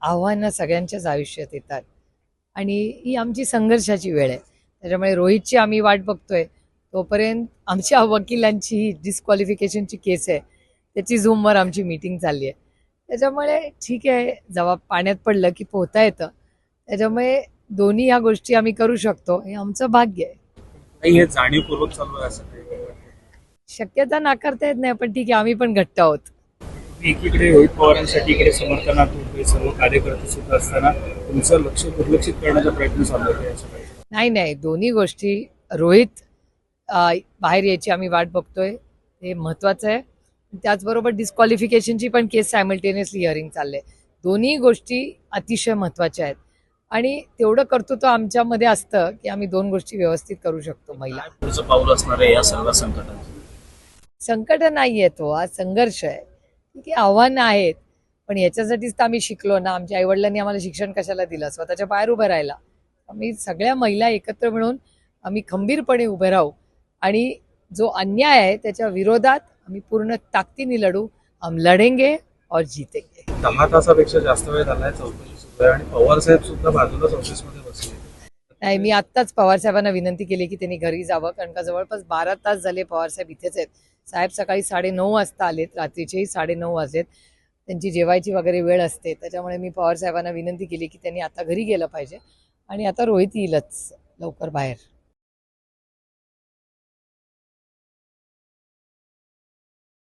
आव्हानं सगळ्यांच्याच आयुष्यात येतात. आणि ही आमची संघर्षाची वेळ आहे. त्याच्यामुळे रोहितची आम्ही वाट बघतोय. तोपर्यंत आमच्या वकिलांची ही डिस्क्वालिफिकेशनची केस आहे. त्याची झूमवर आमची मीटिंग चालली आहे. त्याच्यामुळे ठीक आहे. जेव्हा पाण्यात पडलं की पोहता येतं. त्याच्यामुळे दोन्ही ह्या गोष्टी आम्ही करू शकतो. हे आमचं भाग्य आहे. नाही हे जाणीवपूर्वक चालू आहे असं काही? शक्यता नाकारता येत नाही पण ठीक आहे. आम्ही पण घट्ट आहोत. एकीकडे रोहित पवारांसाठी इकडे समर्थनात सर्व कार्यकर्ते सुद्धा असताना तुमचं लक्ष दुर्लक्षित करण्याचा प्रयत्न चालू आहे नाही नाही. दोन्ही गोष्टी रोहित बाहेर यायची आम्ही वाट बघतोय. हे महत्वाचं आहे. त्याचबरोबर डिस्क्वालिफिकेशनची पण केस सायमल्टेनियसली हिअरिंग चाललंय. दोन्ही गोष्टी अतिशय महत्त्वाच्या आहेत. आणि तेवढं कर्तृत्व आमच्यामध्ये असतं की आम्ही दोन गोष्टी व्यवस्थित करू शकतो महिला. पुढचं पाऊल असणार आहे या सर्व संकटात? संकट नाही आहे तो. आज संघर्ष आहे. आहे आव्हानं आहेत. पण याच्यासाठीच तर आम्ही शिकलो ना. आमच्या आईवडिलांनी आम्हाला शिक्षण कशाला दिलं? स्वतःच्या पायावर उभं राहायला. आम्ही सगळ्या महिला एकत्र मिळून आम्ही खंबीरपणे उभे राहू. आणि जो अन्याय आहे त्याच्या विरोधात आम्ही पूर्ण ताकदीने लढू. हम लढेंगे और जीतेंगे. दहा तासापेक्षा जास्त वेळ झालाय. चौकशी सुरू आहे. आणि पवार साहेब सुद्धा बाजूलाच ऑफिसमध्ये बसले नाही मी आत्ताच पवार साहेबांना विनंती केली की त्यांनी घरी जावं. कारण का जवळपास बारा तास झाले पवार साहेब इथेच आहेत. साहेब सकाळी साडेनऊ वाजता आलेत रात्रीचेही साडेनऊ वाजलेत. त्यांची जेवायची वगैरे वेळ असते त्याच्यामुळे मी पवार साहेबांना विनंती केली की त्यांनी आता घरी गेलं पाहिजे. आणि आता रोहित येईलच लवकर बाहेर.